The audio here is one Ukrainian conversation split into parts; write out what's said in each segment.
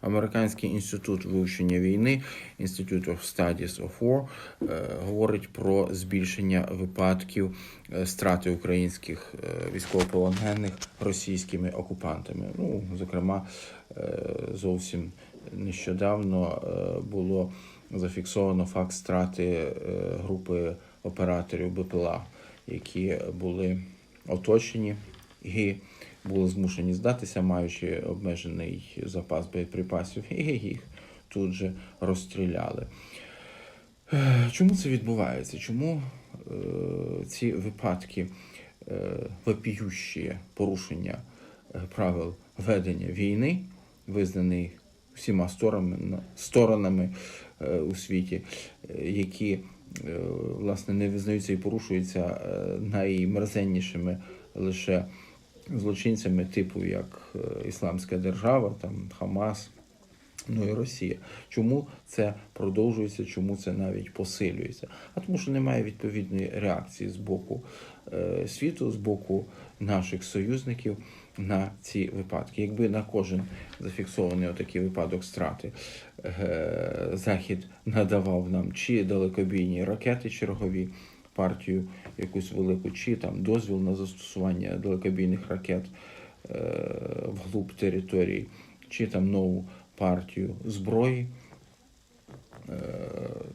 Американський інститут вивчення війни, Institute of Studies of War, е, говорить про збільшення випадків е, страти українських е, військовополонених російськими окупантами. Ну, зокрема, зовсім нещодавно було зафіксовано факт страти групи операторів БПЛА, які були оточені і були змушені здатися, маючи обмежений запас боєприпасів, і їх тут же розстріляли. Е, Чому це відбувається? Чому е, ці випадки е, вопіющі порушення е, правил ведення війни, визнані всіма сторонами, сторонами е, у світі, е, які е, власне не визнаються і порушуються наймерзеннішими лише злочинцями, типу як е, Ісламська держава, там Хамас, ну і Росія. Чому це продовжується, чому це навіть посилюється? А тому, що немає відповідної реакції з боку е, світу, з боку наших союзників на ці випадки. Якби на кожен зафіксований отакий випадок страти е, Захід надавав нам чи далекобійні ракети чергові, партію якусь велику, чи там дозвіл на застосування далекобійних ракет е, вглуб території, чи там нову партію зброї, е,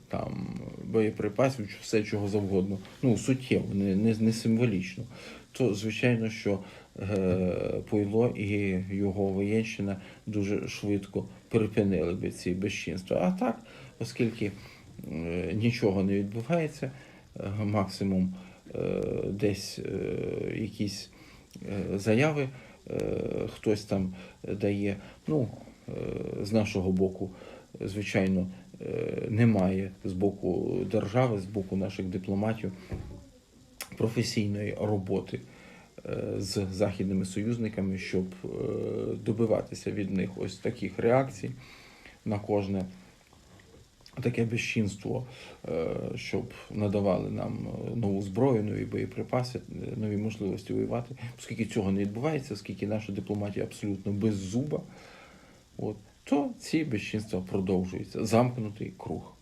там боєприпасів, чи все чого завгодно, ну суттєво, не, не, не символічно, то звичайно, що е, Пуйло і його воєнщина дуже швидко припинили би ці безчинства. А так, оскільки е, нічого не відбувається, максимум е, десь е, якісь е, заяви е, хтось там дає. Ну, е, з нашого боку, е, звичайно, е, немає з боку держави, з боку наших дипломатів професійної роботи е, з західними союзниками, щоб е, добиватися від них ось таких реакцій на кожне таке безчинство, е, щоб надавали нам е, нову зброю, нові боєприпаси, е, нові можливості воювати. Оскільки цього не відбувається, оскільки наша дипломатія абсолютно без зуба, от, то ці безчинства продовжуються. Замкнутий круг.